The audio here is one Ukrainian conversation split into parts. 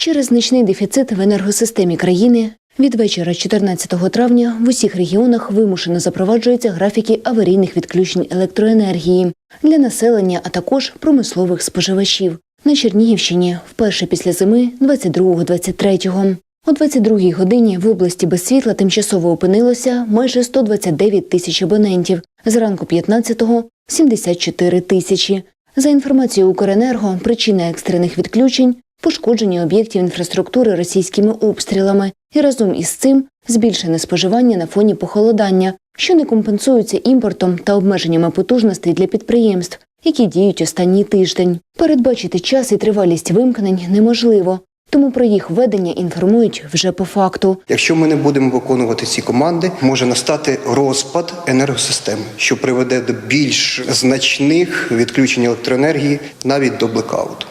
Через значний дефіцит в енергосистемі країни від вечора 14 травня в усіх регіонах вимушено запроваджуються графіки аварійних відключень електроенергії для населення, а також промислових споживачів. На Чернігівщині вперше після зими 22-23. О 22-й годині в області без світла тимчасово опинилося майже 129 тисяч абонентів. Зранку 15-го – 74 тисячі. За інформацією Укренерго, причина екстрених відключень – пошкодження об'єктів інфраструктури російськими обстрілами і разом із цим збільшене споживання на фоні похолодання, що не компенсується імпортом та обмеженнями потужностей для підприємств, які діють останній тиждень. Передбачити час і тривалість вимкнень неможливо, тому про їх введення інформують вже по факту. Якщо ми не будемо виконувати ці команди, може настати розпад енергосистеми, що приведе до більш значних відключень електроенергії навіть до блекауту.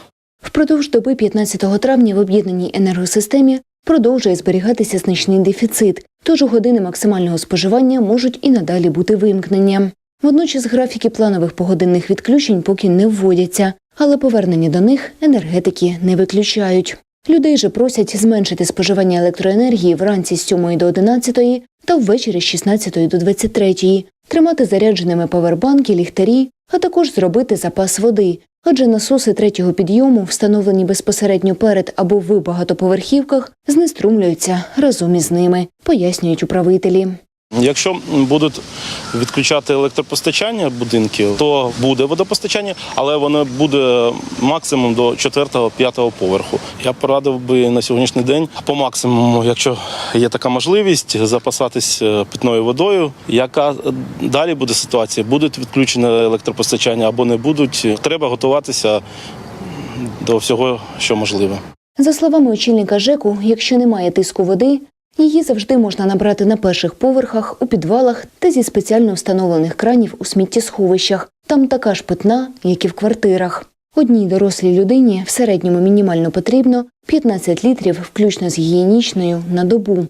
Впродовж доби 15 травня в об'єднаній енергосистемі продовжує зберігатися значний дефіцит, тож у години максимального споживання можуть і надалі бути вимкнення. Водночас графіки планових погодинних відключень поки не вводяться, але повернення до них енергетики не виключають. Людей же просять зменшити споживання електроенергії вранці з 7 до 11 та ввечері з 16 до 23, тримати зарядженими павербанки, ліхтарі, а також зробити запас води, адже насоси третього підйому, встановлені безпосередньо перед або в багатоповерхівках, знеструмлюються разом із ними, пояснюють управителі. Якщо будуть відключати електропостачання будинків, то буде водопостачання, але воно буде максимум до 4-5 поверху. Я порадив би на сьогоднішній день по максимуму, якщо є така можливість, запасатись е, питною водою. Яка далі буде ситуація? Будуть відключені електропостачання або не будуть. Треба готуватися до всього, що можливо. За словами очільника ЖЕКу, якщо немає тиску води, її завжди можна набрати на перших поверхах, у підвалах та зі спеціально встановлених кранів у сміттєсховищах. Там така ж питна, як і в квартирах. Одній дорослій людині в середньому мінімально потрібно 15 літрів, включно з гігієнічною, на добу.